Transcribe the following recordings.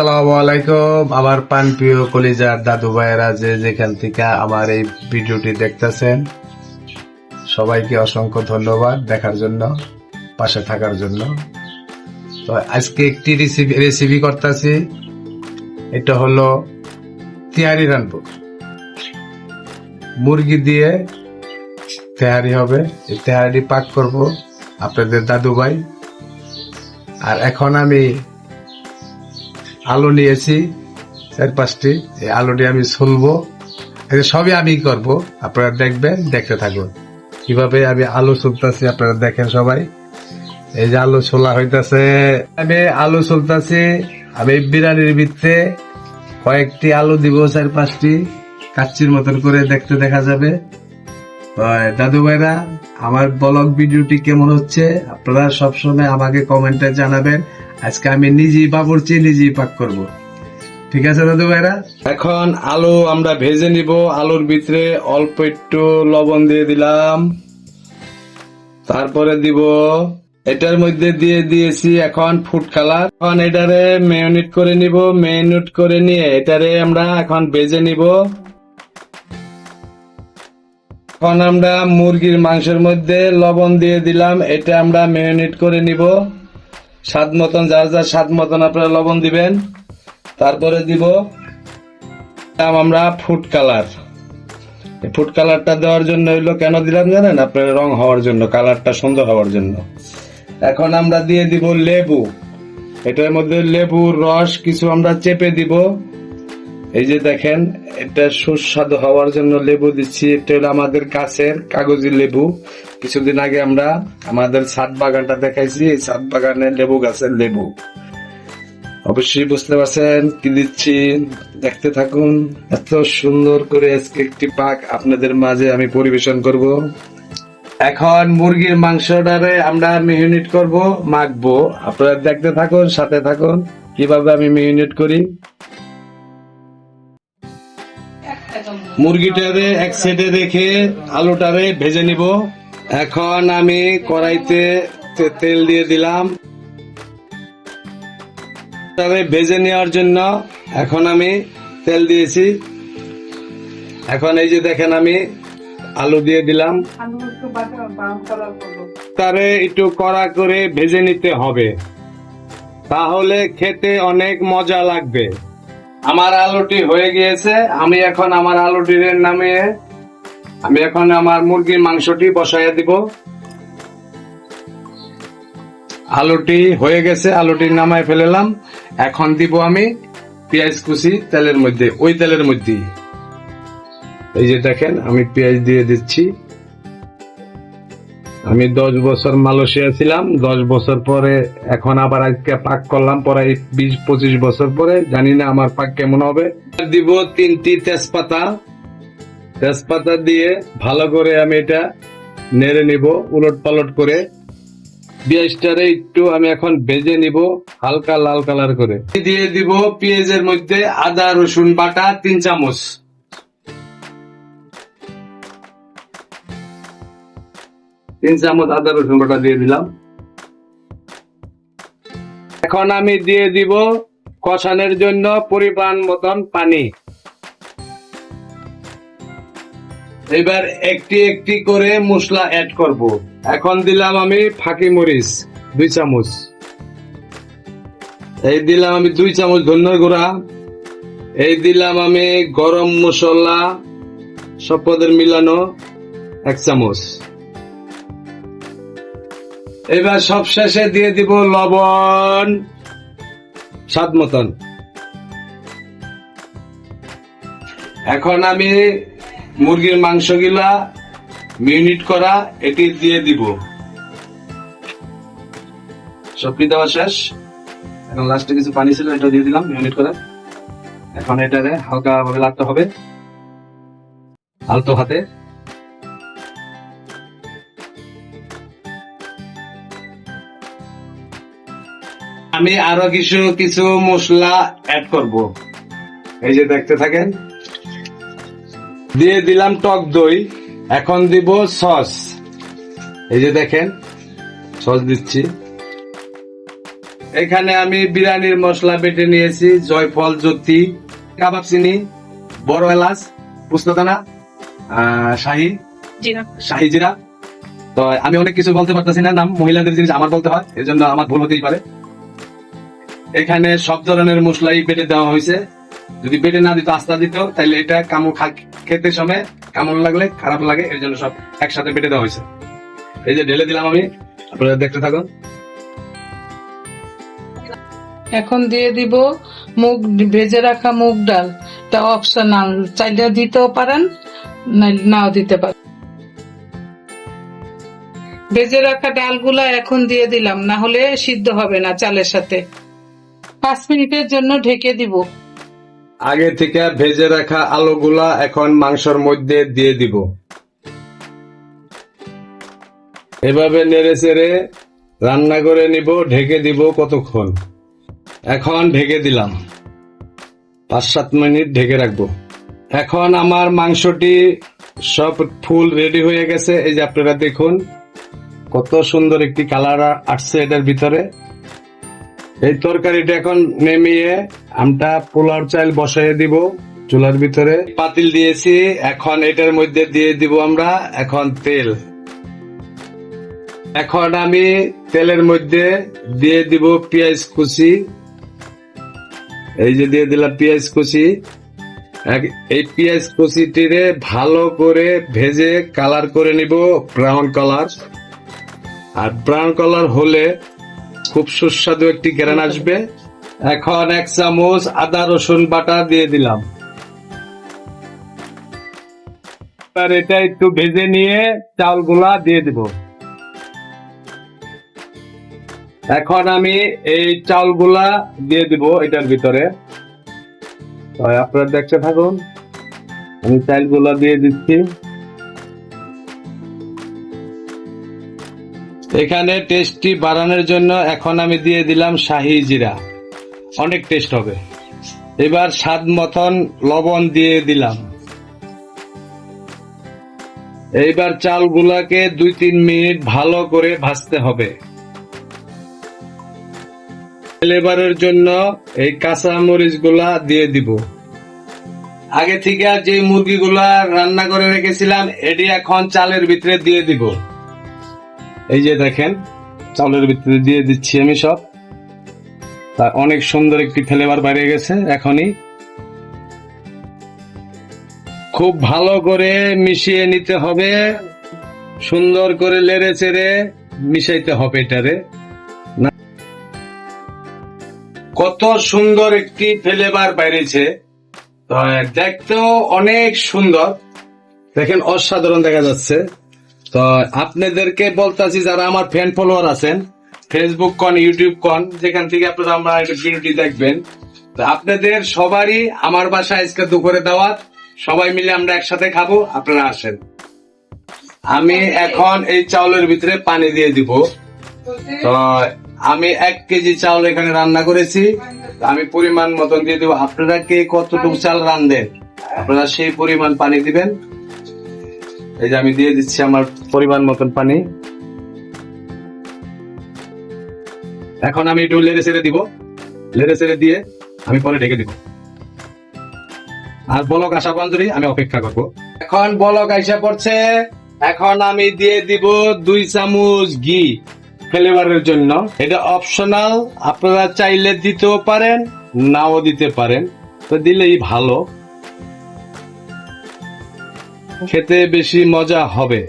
আসসালামু আলাইকুম। আমার পান প্রিয় কলিজার দাদু ভাইয়েরা যে যেখান থেকে আমার এই ভিডিওটি দেখতেছেন, সবাইকে অসংখ্য ধন্যবাদ দেখার জন্য, পাশে থাকার জন্য। তো আজকে একটি রেসিপি রেসিপি করতেছি। এটা হলো তেহারি রানবো। মুরগি দিয়ে তেহারি হবে। এই তেহারি পাক করব আপনাদের দাদু ভাই। আর এখন আমি আলু নিয়েছি, চার পাঁচটি। এই আলুটি আমি ছুলবো। সবই আমি করব। আপনারা দেখবেন, দেখতে থাকুন। কীভাবে আমি আলু ছুলতেছি, আপনারা দেখেন সবাই। এই যে আলু ছোলা হইতাছে। আমি আলু ছুলতাছি, আমি বিরিয়ানির ভিতরে কয়েকটি আলু দিব, চার পাঁচটি। কাচ্চির মতন করে দেখতে দেখা যাবে। দাদু ভাইরা, আমার ব্লগ ভিডিওটি কেমন হচ্ছে? আপনারা সবসময় আমাকে কমেন্টে জানাবেন। আজকে আমি নিজেই বাবুরচি নিজেই পাক করব। ঠিক আছে, দাদু ভাইরা? এখন আলু আমরা ভেজে নিব, আলুর ভিতরে অল্প একটু লবণ দিয়ে দিলাম। তারপরে দিব, এটার মধ্যে দিয়ে দিয়েছি এখন ফুড কালার এখন এটারে মেয়নিট করে নিব মেয়নিট করে নিয়ে এটারে আমরা এখন ভেজে নিব। এখন আমরা মুরগির মাংসের মধ্যে লবণ দিয়ে দিলাম, এটা আমরা মেরিনেট করে নিব। স্বাদ মতন, যার যার স্বাদ মতন আপনারা লবণ দিবেন। তারপরে দিব আমরা ফুড কালার ফুড কালারটা দেওয়ার জন্য হইল, কেন দিলাম জানেন? আপনার রং হওয়ার জন্য কালারটা সুন্দর হওয়ার জন্য। এখন আমরা দিয়ে দিব লেবু। এটার মধ্যে লেবুর রস কিছু আমরা চেপে দিব। এই যে দেখেন, এটা সুস্বাদু হওয়ার জন্য লেবু দিচ্ছি। এটা হলো আমাদের কাছের কাগজি লেবু। কিছুদিন আগে আমরা আমাদের ছাদ বাগানটা দেখাইছি, এই ছাদ বাগানের লেবু গাছের লেবু। অবশ্যই বুঝতে পারছেন কি দিচ্ছি। দেখতে থাকুন, এত সুন্দর করে আজকে একটি পাক আপনাদের মাঝে আমি পরিবেশন করব। এখন মুরগির মাংসটারে আমরা মেহনিট করব, মাখবো। আপনারা দেখতে থাকুন, সাথে থাকুন, কীভাবে আমি মেহনিট করি। মুরগিটারে এক সাইডে রেখে আলুটারে ভেজে নিব। এখন আমি কড়াইতে তেল দিয়ে দিলাম। তবে ভেজে নেওয়ার জন্য এখন আমি তেল দিয়েছি। এখন এই যে দেখেন আমি আলু দিয়ে দিলাম। তারে একটু কড়া করে ভেজে নিতে হবে। তাহলে খেতে অনেক মজা লাগবে। আমার আলুটি হয়ে গিয়েছে, আমি এখন আমার আলুটির নামিয়ে আমি এখন আমার মুরগির মাংসটি বসাইয়া দিব। আলুটি হয়ে গেছে আলুটি নামায় ফেলেলাম। এখন দিব আমি পেঁয়াজ কুচি তেলের মধ্যে, ওই তেলের মধ্যে এই যে দেখেন, আমি পেঁয়াজ দিয়ে দিচ্ছি। আমি দশ বছর মালয়েশিয়া ছিলাম। দশ বছর পরে এখন আবার আজকে পাক করলাম। পরে বিশ, পঁচিশ বছর পরে জানি না আমার পাক কেমন হবে। দিব তিনটি তেজপাতা। তেজপাতা দিয়ে ভালো করে আমি এটা নেড়ে নিব, উলট পালট করে। পেঁয়াজটারে একটু আমি এখন ভেজে নিব, হালকা লাল কালার করে। দিয়ে দিব পেঁয়াজের মধ্যে আদা রসুন বাটা, তিন চামচ। তিন চামচ আদা রসুন বাটা দিয়ে দিলাম। এখন আমি দিয়ে দিব কষানোর জন্য পরিমাণ মতন পানি। এবার একটি একটি করে মশলা অ্যাড করব। এখন দিলাম আমি ফাঁকি মরিচ, দুই চামচ। এই দিলাম আমি দুই চামচ ধন্যর গুঁড়া। এই দিলাম আমি গরম মশলা, সব পদের মিলানো এক চামচ। এবার সব শেষে দিয়ে দিব লবণ। স্বাদ মতন। এখন আমি মুরগির মাংসগুলা মিউনিট করা, এটি দিয়ে দিব। সবটি দেওয়া শেষ। এখন লাস্টে কিছু পানি ছিল, এটা দিয়ে দিলাম মিউনিট করা। এখন এটারে হালকা ভাবে লাগতে হবে। আলতো হাতে। আমি আরও কিছু কিছু মশলা অ্যাড করব। এই যে দেখতে থাকেন। দিয়ে দিলাম টক দই। এখন দিব সস। এই যে দেখেন সস দিচ্ছি। এখানে আমি বিরিয়ানির মশলা বেটে নিয়েছি জয়ফল জ্যোতি কাবাব চিনি বড় এলাচ পুস্তদানা আহ, শাহি। জিরা। শাহি জিরা। তো আমি অনেক কিছু বলতে পারতেছি না নাম মহিলাদের জিনিস আমার বলতে হয় এজন্য আমার ভুল হতেই পারে। এখানে সব ধরনের মশলাই বেটে দেওয়া হয়েছে। যদি বেটে না দিত, আস্তা দিত তাহলে এটা কামড় খেতে সময় কামড় লাগলে, খারাপ লাগে, এর জন্য সব একসাথে বেটে দেওয়া হয়েছে। এই যে ঢেলে দিলাম আমি, আপনারা দেখতে থাকুন। এখন দিয়ে দিব মুগ, ভেজে রাখা মুগ ডাল। তা অপশনাল চাইলে দিতেও পারেন নাও দিতে পারেন। ভেজে রাখা ডালগুলা এখন দিয়ে দিলাম, না হলে সিদ্ধ হবে না চালের সাথে। পাঁচ মিনিটের জন্য ঢেকে দিব। আগে থেকে ভেজে রাখা আলুগুলা এখন মাংসের মধ্যে দিয়ে দিব। এভাবে নেড়ে চেড়ে রান্না করে নিব, ঢেকে দিব কতক্ষণ? এখন ঢেকে দিলাম। পাঁচ সাত মিনিট ঢেকে রাখব। এখন আমার মাংসটি সব ফুল রেডি হয়ে গেছে। এই যে আপনারা দেখুন, কত সুন্দর একটি কালার আসছে এটার ভিতরে। এই তরকারিটা এখন নেমিয়ে আমরা পোলার চাল বসাই দিব চুলার ভিতরে। পাতিল দিয়েছি, এখন এটার মধ্যে দিয়ে দিব আমরা এখন তেল। এখন আমি তেলের মধ্যে দিয়ে দিব পেঁয়াজ কুচি। এই যে দিয়ে দিলাম পেঁয়াজ কুচি। এই পেঁয়াজ কুচিটিরে ভালো করে ভেজে কালার করে নিব, ব্রাউন কালার। আর ব্রাউন কালার হলে খুব সুস্বাদু একটি গ্রান আসবে। এখন এক চামচ আদা রসুন বাটা দিয়ে দিলাম। এবার এটা একটু ভেজে নিয়ে চালগুলা দিয়ে দিব। এখন আমি এই চালগুলা দিয়ে দিব এটার ভিতরে। তো আপনারা দেখতে থাকুন আমি চালগুলা দিয়ে দিচ্ছি। এখানে টেস্টটি বাড়ানোর জন্য এখন আমি দিয়ে দিলাম শাহি জিরা। অনেক টেস্ট হবে। এবার স্বাদ মতন লবণ দিয়ে দিলাম। এইবার চালগুলাকে দুই তিন মিনিট ভালো করে ভাজতে হবে। ফ্লেভারের জন্য এই কাঁচা মরিচগুলা দিয়ে দিব। আগে থেকে যে মুরগিগুলা রান্না করে রেখেছিলাম, এটি এখন চালের ভিতরে দিয়ে দিব। এই যে দেখেন চাউলের ভিতরে দিয়ে দিচ্ছি আমি সব। তা অনেক সুন্দর একটি ফ্লেভার বাইরে গেছে এখনই। খুব ভালো করে মিশিয়ে নিতে হবে। সুন্দর করে লেড়ে চেড়ে মিশাইতে হবে এটারে। কত সুন্দর একটি ফ্লেভার বাইরেছে দেখতেও অনেক সুন্দর। দেখেন অসাধারণ দেখা যাচ্ছে। তো আপনাদেরকে বলতাছি যারা আমার ফ্যান ফলোয়ার আছেন ফেসবুক কন ইউটিউব কন, যেখান থেকে আপনারা আমার ভিডিওটি দেখবেন, তো আপনাদের সবারই আমার বাসায় আজকে দুপুরে দাওয়াত, সবাই মিলে আমরা একসাথে খাব, আপনারা আসেন। আমি এখন এই চাউলের ভিতরে পানি দিয়ে দিব। তো আমি এক কেজি চাউল এখানে রান্না করেছি আমি পরিমাণ মতন দিয়ে দেবো। আপনারা কে কতটুকু চাল রান্ধেন আপনারা সেই পরিমাণ পানি দিবেন। এই যে আমি দিয়ে দিচ্ছি আমার পরিমাণ মতন পানি। এখন আমি একটু লেড়ে ছেড়ে দিব। লেড়ে ছেড়ে দিয়ে আমি পরে ঢেকে দিব। আর বলক আসা পর্যন্ত আমি অপেক্ষা করব। এখন বলক আইসা পড়ছে। এখন আমি দিয়ে দিব দুই চামচ ঘি ফ্লেভারের জন্য। এটা অপশনাল আপনারা চাইলে দিতেও পারেন, নাও দিতে পারেন। তো দিলেই ভালো। খেতে বেশি মজা হবে।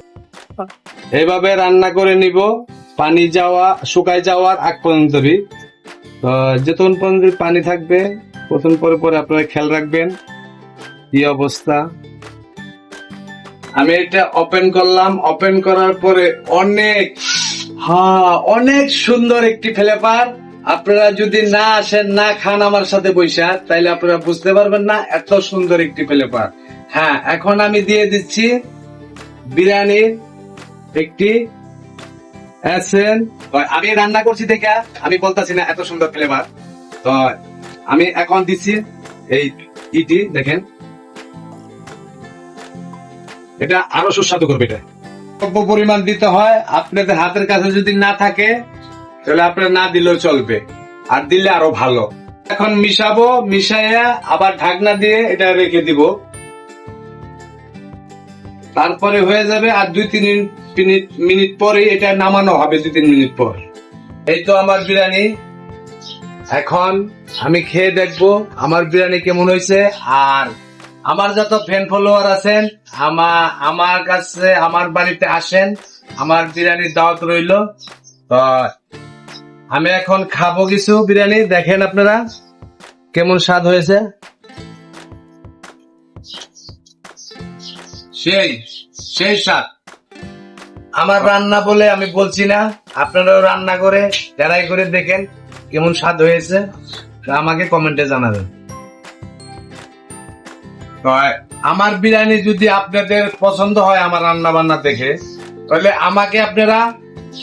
এভাবে রান্না করে নিব। পানি যাওয়া, শুকায় যাওয়ার আগ পর্যন্তই। তো যেতন পর্যন্ত পানি থাকবে প্রথম পরে পরে আপনারা খেয়াল রাখবেন। কি অবস্থা? আমি এটা ওপেন করলাম। ওপেন করার পরে অনেক হ্যাঁ অনেক সুন্দর একটি ফ্লেভার। আপনারা যদি না আসেন, না খান আমার সাথে বৈশা তাইলে আপনারা বুঝতে পারবেন না এত সুন্দর একটি ফ্লেভার। হ্যাঁ এখন আমি দিয়ে দিচ্ছি বিরিয়ানির একটি আমি রান্না করছি দেখে, আমি বলতাছি না, এত সুন্দর ফ্লেভার তো আমি এখন দিচ্ছি এই ইটি, দেখেন। এটা আরও সুস্বাদু করবে এটা। পরিমাণ দিতে হয়, আপনাদের হাতের কাছে যদি না থাকে, তাহলে আপনার না দিলেও চলবে, আর দিলে আরও ভালো। এখন মিশাবো, মিশাইয়া আবার ঢাকনা দিয়ে এটা রেখে দিব। তারপরে হয়ে যাবে আর দুই তিন মিনিট মিনিট পরে এটা নামানো হবে, দুই তিন মিনিট পর। এই তো আমার বিরিয়ানি। এখন আমি খেয়ে দেখব আমার বিরিয়ানি কেমন হয়েছে। আর আমার যত ফ্যান ফলোয়ার আছেন আমার আমার কাছে, আমার বাড়িতে আসেন, আমার বিরিয়ানির দাওয়াত রইল। তো আমি এখন খাব কিছু বিরিয়ানি। দেখেন আপনারা কেমন স্বাদ হয়েছে। সেই সেই স্বাদ। আমার রান্না বলে আমি বলছি না, আপনারাও রান্না করে ট্রাই করে দেখেন কেমন স্বাদ হয়েছে, আমাকে কমেন্টে জানাবেন। আমার বিরিয়ানি যদি আপনাদের পছন্দ হয় আমার রান্না বান্না দেখে, তাহলে আমাকে আপনারা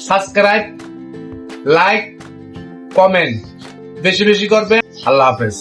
সাবস্ক্রাইব লাইক কমেন্ট বেশি বেশি করবেন। আল্লাহ হাফেজ।